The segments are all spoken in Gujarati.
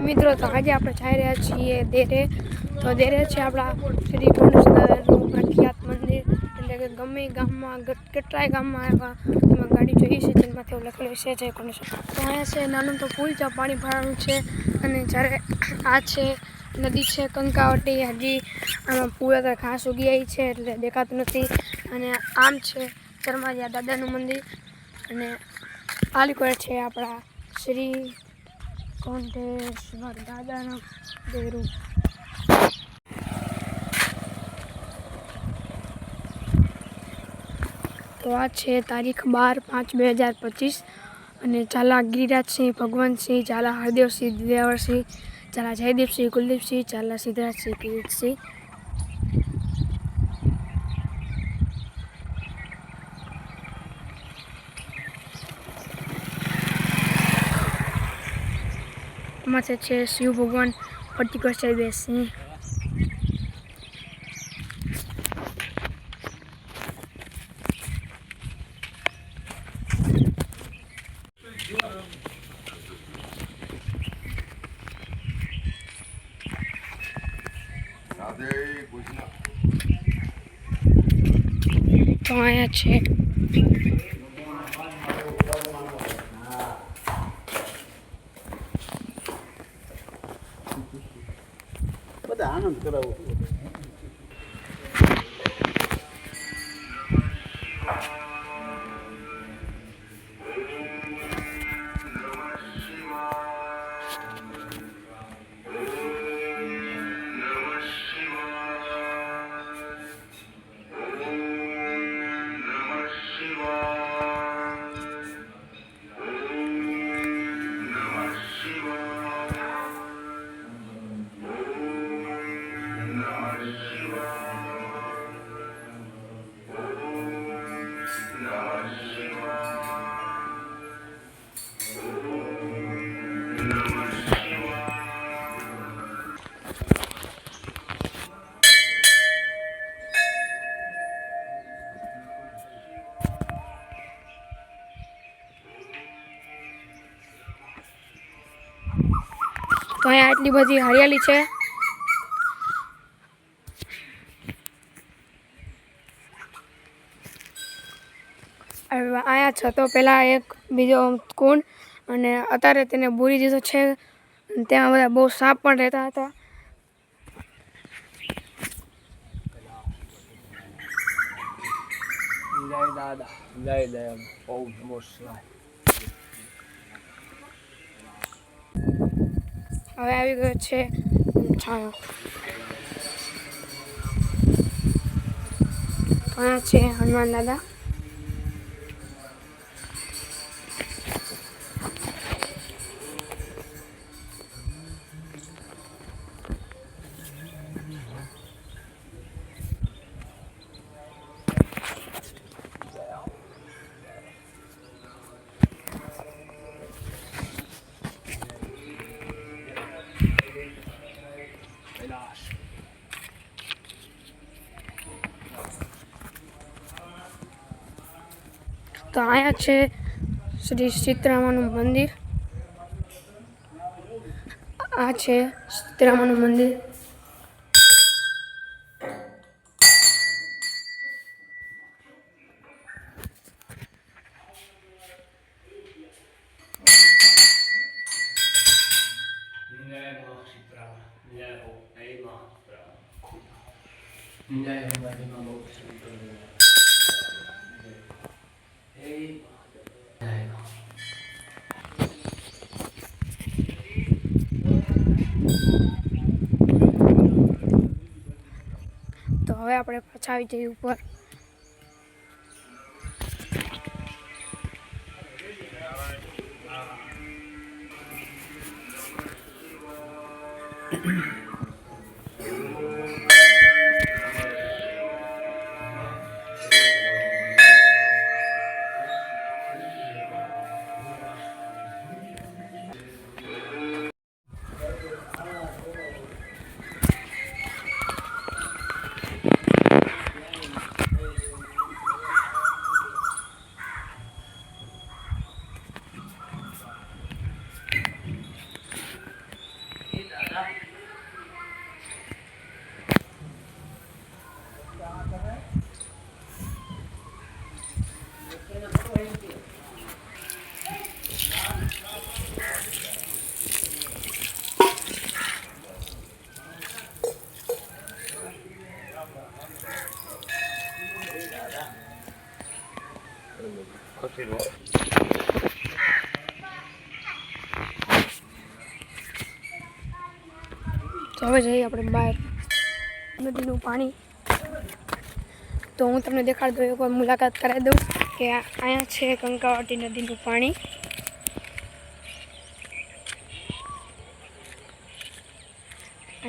મિત્રો, તો આજે આપણે જઈ રહ્યા છીએ દેરે. તો દેરે છે આપણા શ્રી ગણેશનું પ્રખ્યાત મંદિર. એટલે કે ગમે ગામમાં કેટલાય ગામમાં એવા એમાં ગાડી જોઈએ છે, જેમાંથી એવું લખેલું છે જય ગણેશ તો અહીંયા છે. નાનું તો પુલ છે પાણી ભરાવાનું છે. અને જ્યારે આ છે, નદી છે, કંકાવટી, હજી આમાં પૂર અત્યારે ઘાસ ઉગી આવી છે, એટલે દેખાતું નથી. અને આમ છે ચરમારિયા દાદાનું મંદિર. અને આ છે આપણા શ્રી કોંઢેશ્વર દાદાના દેરું તો આ છે તારીખ બાર પાંચ બે હજાર પચીસ અને ચાલા ગિરિરાજસિંહ, ભગવંતસિંહ ચાલા હરદેવસિંહ દેવરસિંહ ચાલા જયદીપસિંહ, કુલદીપસિંહ ચાલા સિદ્ધરાજસિંહ, કિરીટસિંહ એમાં છે શિવ ભગવાન બેસિંહ રાધે કૃષ્ણ. તો અહીંયા છે. બધા આનંદ કરાવો તો આટલી બધી હરિયાળી છે? અહીંયા છતો પહેલાં એક બીજો કુંડ અને અત્યારે તેને બુરી દીધો છે. ત્યાં બધા બહુ સાપ પણ રહેતા હતા. જય દાદા, જય દયા બહુ નમો હવે આવી ગયો છે છાયો અહીંયા છે હનુમાન દાદા. તો અહીંયા છે શ્રી સીતરામાનું મંદિર. આ છે સીતરામાનું મંદિર. જય અંબાજી માં હવે આપણે પાછા આવી જઈએ ઉપર. તો હવે જઈએ આપણે બહાર નદીનું પાણી. તો હું તમને દેખાડતો એકવાર મુલાકાત કરાવી દઉં કે અહીંયા છે કંકાવટી નદીનું પાણી.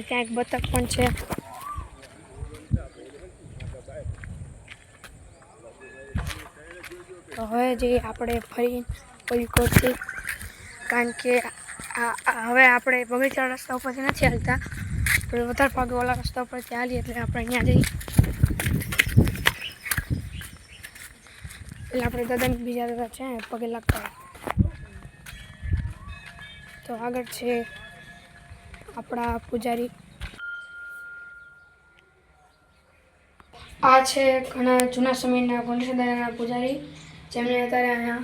ત્યાં એક બતક પણ છે તો હવે જઈએ આપણે ફરી ઓલી કોરથી કારણ કે હવે આપણે બગીચા રસ્તા ઉપરથી નથી હાલતા. આપણે વધારે ભાગે ઓલા રસ્તા ઉપરથી હાલીએ એટલે આપણે અહીંયા જઈએ. એટલે આપણે દાદાની બીજા દાદા છે, પગે લાગતા. તો આગળ છે આપણા પૂજારી. આ છે ઘણા જૂના સમયના ગણેશ પૂજારી. જેમને અત્યારે અહીંયા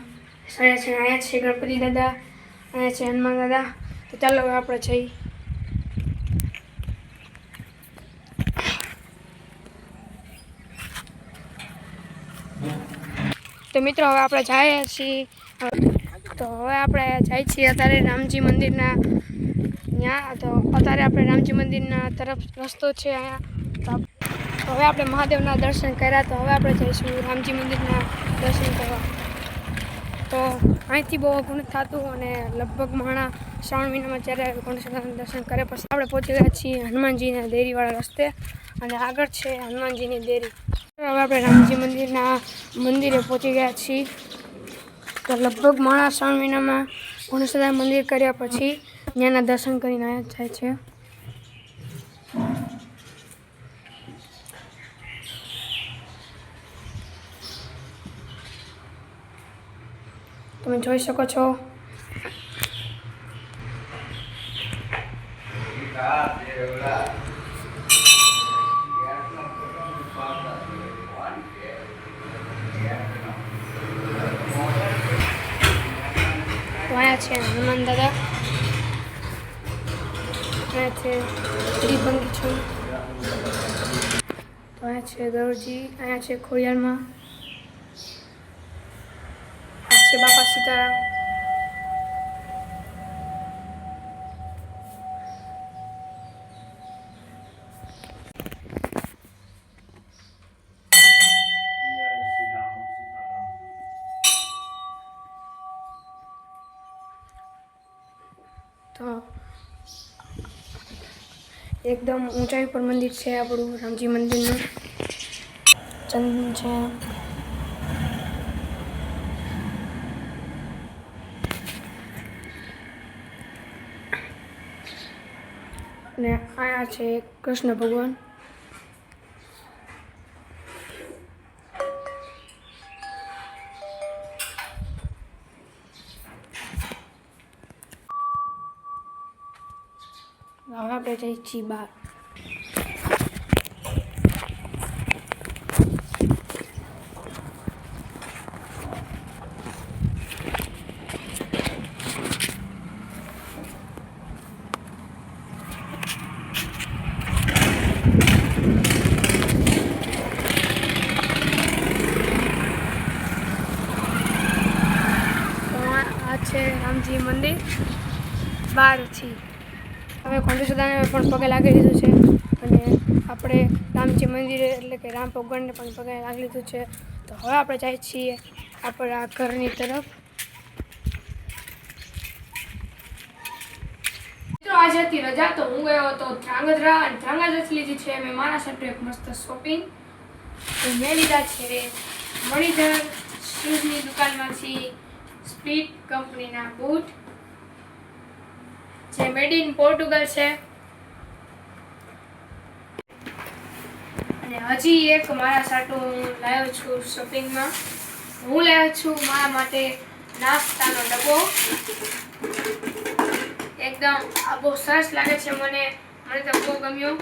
છે અહીંયા છે ગણપતિ દાદા અહીંયા છે હનુમાન દાદા. તો ચાલો આપણે જઈએ તો મિત્રો, હવે આપણે જઈએ છીએ. તો હવે આપણે જઈએ છીએ અત્યારે રામજી મંદિરના ત્યાં તો અત્યારે આપણે રામજી મંદિરના તરફ રસ્તો છે અહીંયા. તો હવે આપણે મહાદેવના દર્શન કર્યા તો હવે આપણે જઈશું રામજી મંદિરના દર્શન કરવા. તો અહીંથી બહુ અઘરું થતું અને લગભગ માણા શ્રાવણ મહિનામાં જ્યારે ગણેશ દર્શન કરે પછી આપણે પહોંચી ગયા છીએ હનુમાનજીના દેરીવાળા રસ્તે અને આગળ છે હનુમાનજીની દેરી. હવે આપણે રામજી મંદિરના મંદિરે પહોંચી ગયા છીએ. તો લગભગ માણા શ્રાવણ મહિનામાં ગણેશ મંદિર કર્યા પછી ત્યાંના દર્શન કરીને આવ્યા જાય છે. તમે જોઈ શકો છો. છે હનુમાન દાદા. અહીંયા છે ત્રિભંગી છું તો અહીંયા છે દરજી અહીંયા છે ખોડિયારમાં. આ છે બાપા સીતારામ તો એકદમ ઊંચાઈ પર મંદિર છે આપણું રામજી મંદિરનું. ચંદન છે. અને આયા છે કૃષ્ણ ભગવાન. હવે આપણે જઈએ છીએ બહાર તો આ આ છે રામજી મંદિર બહારથી હવે ખંડેશ્વરદાને પણ પગે લાગી લીધું છે અને આપણે રામજી મંદિરે એટલે કે રામ ભગવાનને પણ પગે લાગી લીધું છે. તો હવે આપણે જઈએ છીએ આપણા ઘરની તરફ. આજે હતી રજા તો હું ગયો હતો ધ્રાંગધ્રા અને ધ્રાંગધ્રાથી લીધી છે. મેં મારા સાથે એક મસ્ત શોપિંગ મેં લીધા છે. મણિધર શૂઝની દુકાનમાંથી સ્પ્લિટ કંપનીના બૂટ, જે મેડ ઇન પોર્ટુગલ છે. અને હજી એક મારા સાટુ હું લાવ્યો છું શોપિંગમાં. હું લાવ્યો છું મારા માટે નાસ્તાનો ડબ્બો. એકદમ આ બહુ સરસ લાગે છે મને. મને તો બહુ ગમ્યો.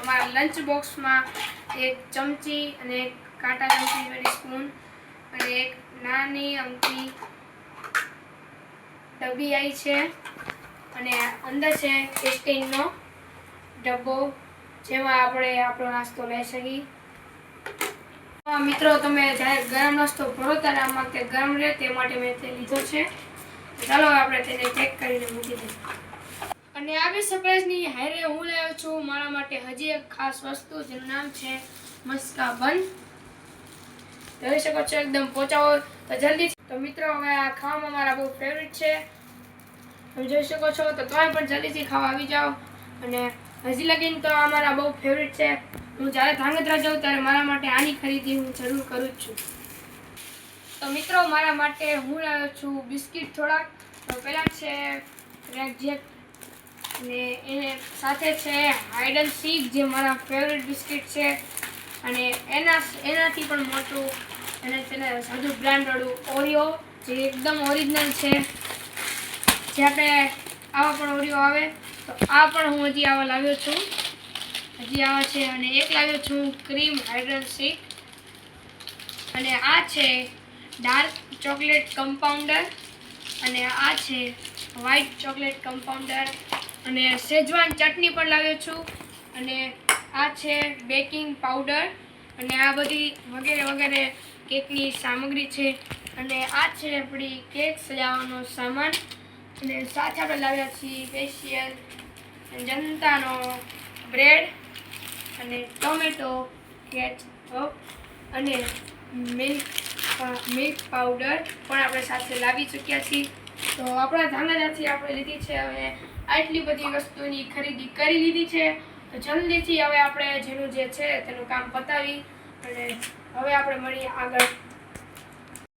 અમારા લંચ બોક્સમાં એક ચમચી અને એક કાંટા ચમચી વાળી સ્પૂન અને એક નાની અમથી ડબ્બી આવી છે અને અંદર છે સ્ટીલનો ડબ્બો જેમાં આપણે આપણો નાસ્તો લઈ શકીએ. મિત્રો, તમે જ્યારે ગરમ નાસ્તો ભરો ત્યારે આમાં તે ગરમ રહે તે માટે મેં તે લીધો છે. ચાલો આપણે તેને ચેક કરીને મૂકી દઈએ. અને આવી સરપ્રાઈઝની હારે હું લાવ્યો છું. મારા માટે હજી એક ખાસ વસ્તુ જેનું નામ છે મસ્કા બન જોઈ શકો છો એકદમ પહોંચાવો તો જલ્દી તો મિત્રો, હવે આ ખાવામાં મારા બહુ ફેવરિટ છે. તમે જોઈ શકો છો, તો તમે પણ જલ્દીથી ખાવા આવી જાઓ. અને હજી લગીન તો આ મારા બહુ ફેવરિટ છે. હું જ્યારે ધ્રાંગધ્રા જાઉં ત્યારે મારા માટે આની ખરીદી હું જરૂર કરું જ છું. તો મિત્રો, મારા માટે હું લાવ્યો છું બિસ્કિટ થોડાક. તો પહેલાં છે રેગજેક અને એને સાથે છે હાઈડ સીક જે મારા ફેવરિટ બિસ્કિટ છે. અને એના એનાથી પણ મોટું અને તેને સાદું બ્રાન્ડવાળું ઓરિયો જે એકદમ ઓરિજિનલ છે. જે આપણે આવા પણ ઓરિયો આવે, તો આ પણ હું હજી આવા લાવ્યો છું. હજી આવે છે અને એક લાવ્યો છું ક્રીમ હાઇડ્રલ શેક અને આ છે ડાર્ક ચોકલેટ કમ્પાઉન્ડર અને આ છે વ્હાઇટ ચોકલેટ કમ્પાઉન્ડર અને શેજવાન ચટણી પણ લાવ્યો છું. અને આ છે બેકિંગ પાવડર અને આ બધી વગેરે વગેરે કેકની સામગ્રી છે. અને આ છે આપણી કેક સજાવવાનો સામાન. અને સાથે આપણે લાવ્યા છીએ સ્પેશિયલ જનતાનો બ્રેડ અને ટોમેટો, કેચઅપ અને મિલ્ક મિલ્ક પાવડર પણ આપણે સાથે લાવી ચૂક્યા છીએ. તો આપણા ધાંગધ્રાથી આપણે લીધી છે, હવે આટલી બધી વસ્તુની ખરીદી કરી લીધી છે. તો જલ્દીથી હવે આપણે જેનું જે છે તેનું કામ પતાવી અને હવે આપણે મળીએ આગળ.